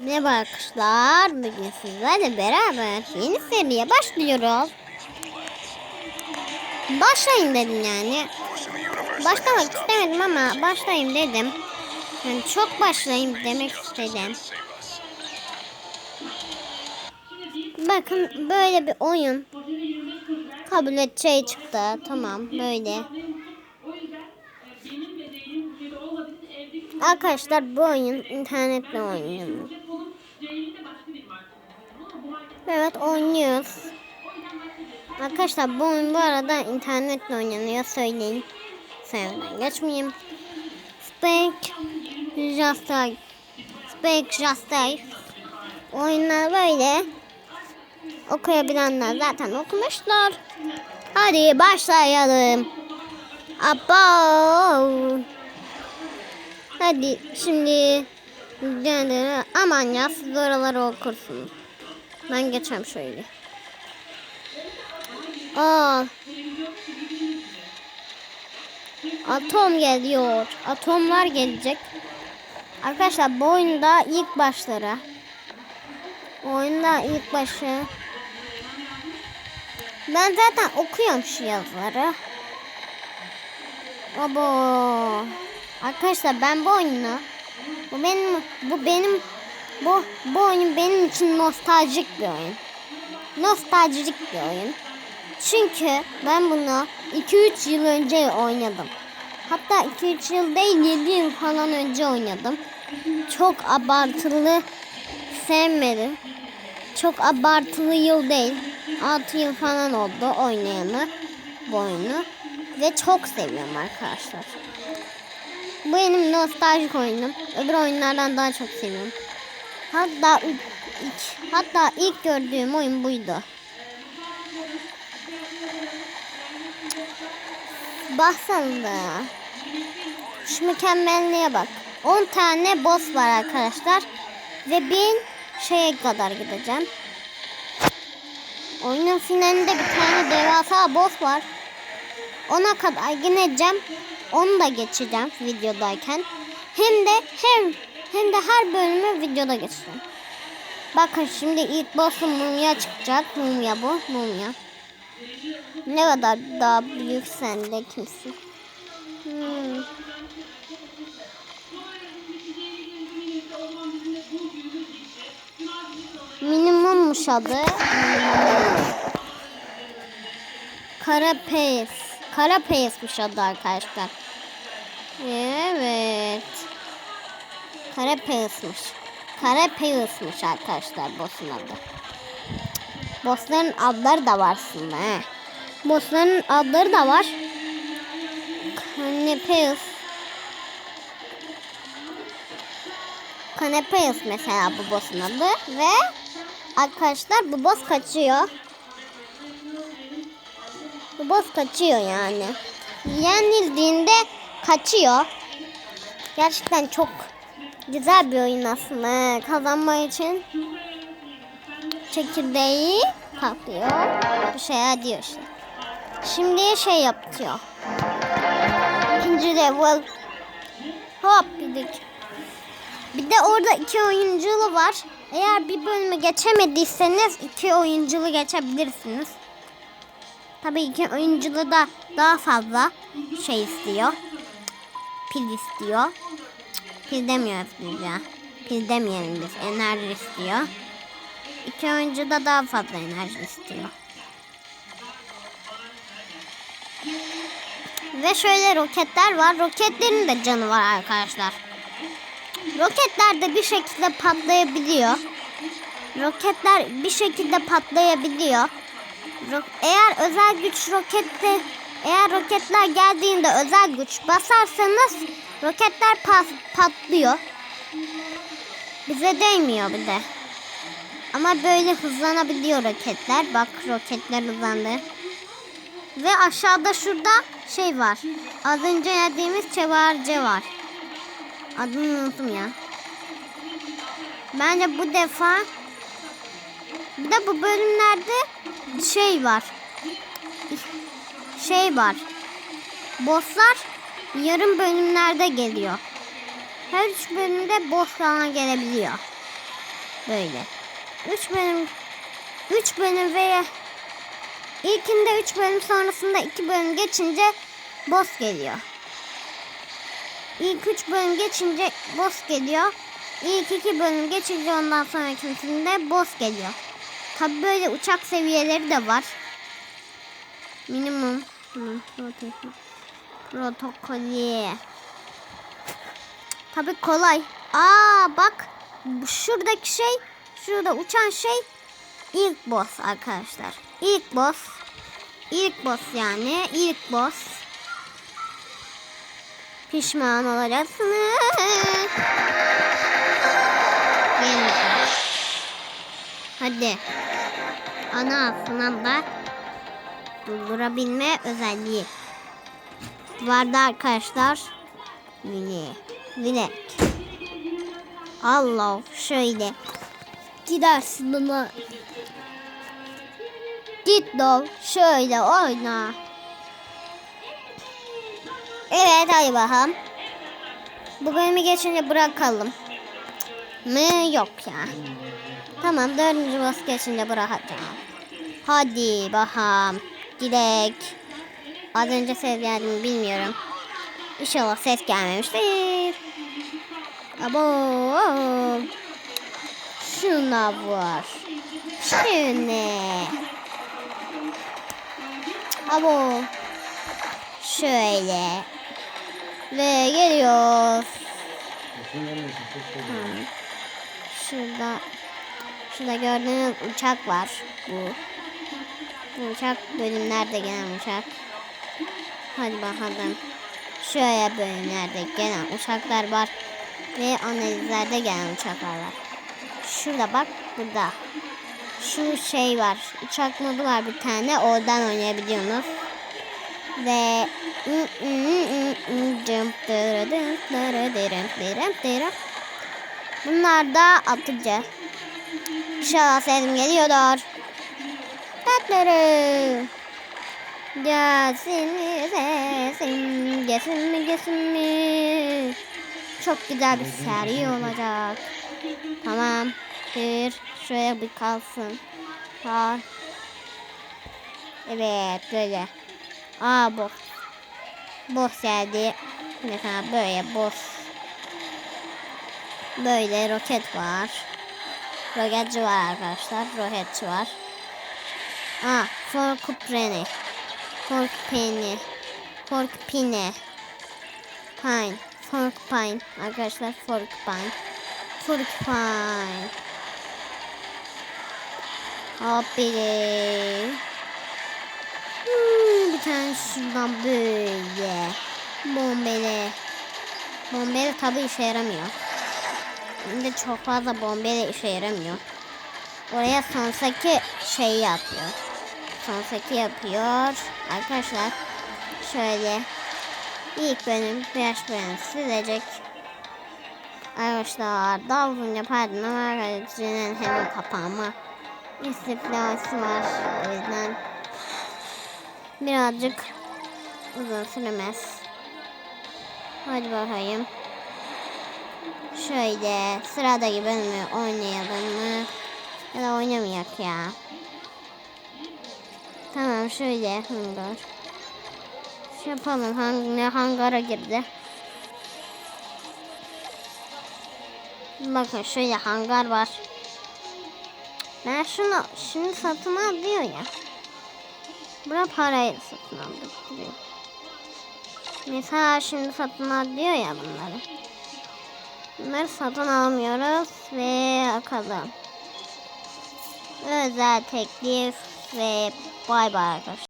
Merhaba arkadaşlar. Bugün sizlerle beraber yeni seriye başlıyoruz. Başlayın dedim yani. Başlamak istemedim ama başlayayım dedim. Yani çok başlayayım demek istedim. Bakın böyle bir oyun. Kabul et şey çıktı. Tamam böyle. Arkadaşlar bu oyun internetle oynuyor. Evet oynuyoruz. Arkadaşlar bu oyun bu arada internetle oynanıyor söyleyeyim. Sevmeden geçmeyeyim. Spake Just Life. Spake Just Life. Oyunlar böyle. Okuyabilenler zaten okumuşlar. Hadi başlayalım. Abo. Hadi şimdi aman ya siz oraları okursunuz. Ben geçeyim şöyle. Aa. Atom geliyor. Atomlar gelecek. Arkadaşlar bu oyunda ilk başları. Oyunda ilk başı. Ben zaten okuyorum şu yazıları. Abo. Arkadaşlar ben bu oyunu bu benim bu benim bu bu oyun benim için nostaljik bir oyun. Nostaljik bir oyun. Çünkü ben bunu 2-3 yıl önce oynadım. Hatta 2-3 yıl değil 7 yıl falan önce oynadım. Çok abartılı sevmedim. Çok abartılı yıl değil. 6 yıl falan oldu oynayanı bu oyunu. Ve çok seviyorum arkadaşlar. Bu benim nostaljik oyunum. Öbür oyunlardan daha çok seviyorum. Hatta ilk, hatta ilk gördüğüm oyun buydu. Baksana. Şu mükemmelliğe bak. 10 tane boss var arkadaşlar. Ve bin şeye kadar gideceğim. Oyunun finalinde bir tane devasa boss var. Ona kadar gideceğim. Onu da geçeceğim videodayken. Hem de hem hem de her bölümü videoda geçeceğim. Bakın şimdi ilk boss'um mumya çıkacak. Mumya bu. Mumya. Ne kadar daha büyük sen de kimsin? Hmm. Minimummuş adı. Karapes. Karapes'miş adı arkadaşlar. Evet. Karapes'miş. Karapes'miş arkadaşlar boss'un adı. Boss'ların adları da var aslında he. Boss'ların adları da var. Kanepes. Kanepes mesela bu boss'un adı ve arkadaşlar bu boss kaçıyor. Bu boss kaçıyor yani. Yenildiğinde kaçıyor. Gerçekten çok güzel bir oyun aslında. Kazanma için çekirdeği patlıyor. Bir şey diyor işte. Şimdi şey yapıyor. İkinci level. Hop dedik. Bir de orada iki oyunculu var. Eğer bir bölümü geçemediyseniz iki oyunculu geçebilirsiniz. Tabii iki oyunculu da daha fazla şey istiyor. Pil istiyor. Pil demiyoruz biz ya. Pil demeyelim biz. Enerji istiyor. İki oyuncu da daha fazla enerji istiyor. Ve şöyle roketler var. Roketlerin de canı var arkadaşlar. Roketler de bir şekilde patlayabiliyor. Roketler bir şekilde patlayabiliyor. Eğer özel güç rokette eğer roketler geldiğinde özel güç basarsanız roketler pas- patlıyor. Bize değmiyor bir de. Ama böyle hızlanabiliyor roketler. Bak roketler hızlandı. Ve aşağıda şurada şey var. Az önce yediğimiz çevarce var. Adını unuttum ya. Bence bu defa bir de bu bölümlerde şey var. Şey var. Bosslar yarım bölümlerde geliyor. Her üç bölümde boss falan gelebiliyor. Böyle. 3 bölüm 3 bölüm veya ilkinde 3 bölüm sonrasında 2 bölüm geçince boss geliyor. İlk 3 bölüm geçince boss geliyor. İlk 2 bölüm geçince ondan sonrakisinde boss geliyor. Tabi böyle uçak seviyeleri de var. Minimum Hı, protokol- protokolü. Tabi kolay. Aa bak şuradaki şey şurada uçan şey ilk boss arkadaşlar. İlk boss. İlk boss yani ilk boss. Pişman olacaksınız. Gelin. Hadi. Ana sınavda durdurabilme özelliği vardı arkadaşlar. Vile. Vile. Allah şöyle. Gidersin buna. Git dol şöyle oyna. Evet hadi bakalım. Bu bölümü geçince bırakalım. Mı yok ya. Tamam dördüncü boss geçince bırakacağım. Hadi bakalım. Gidek. Az önce ses geldi mi bilmiyorum. İnşallah ses gelmemiştir. Abo. Şuna var. Şuna. Abo. Şöyle. Ve geliyor. Hmm. Şurada şurada gördüğünüz uçak var. Bu. Bu uçak bölümlerde gelen uçak. Hadi bakalım. Şöyle bölümlerde gelen uçaklar var. Ve analizlerde gelen uçaklar var. Şurada bak burada. Şu şey var. Uçak modu var bir tane. Oradan oynayabiliyorsunuz. Ve Bunlar da atıcı. İnşallah sesim geliyordur. Tatları. Gelsin sesim? Gelsin mi gelsin mi? Çok güzel bir seri olacak. Tamam. Bir şöyle bir kalsın. Var. Evet böyle. Aa boss. Boss geldi. Mesela böyle boss. Böyle roket var. Roketçi var arkadaşlar. Roketçi var. Aa, Forkuprene. Forkpene. Forkpine. Pine. Forkpine. Arkadaşlar Forkpine. Forkpine. Hoppili. Hmm, bir tane şuradan böyle. Bombeli. Bombeli tabi işe yaramıyor. De çok fazla bombeli işe yaramıyor. Oraya Sansaki şey yapıyor. Sansaki yapıyor. Arkadaşlar şöyle ilk bölüm biraz bölüm silecek. Arkadaşlar daha uzun yapardım ama arkadaşlar hemen kapanma istiflası var. O yüzden birazcık uzun sürmez. Hadi bakayım. Şöyle sıradaki bölümü oynayalım mı? Ya da oynamayak ya. Tamam şöyle hangar. Şey yapalım hang ne hangara girdi. Bakın şöyle hangar var. Ben şunu şimdi satın al diyor ya. Bura parayla satın aldık diyor. Mesela şimdi satın al diyor ya bunları. Bunları satın almıyoruz ve akalım. Özel teklif ve bay bay arkadaşlar.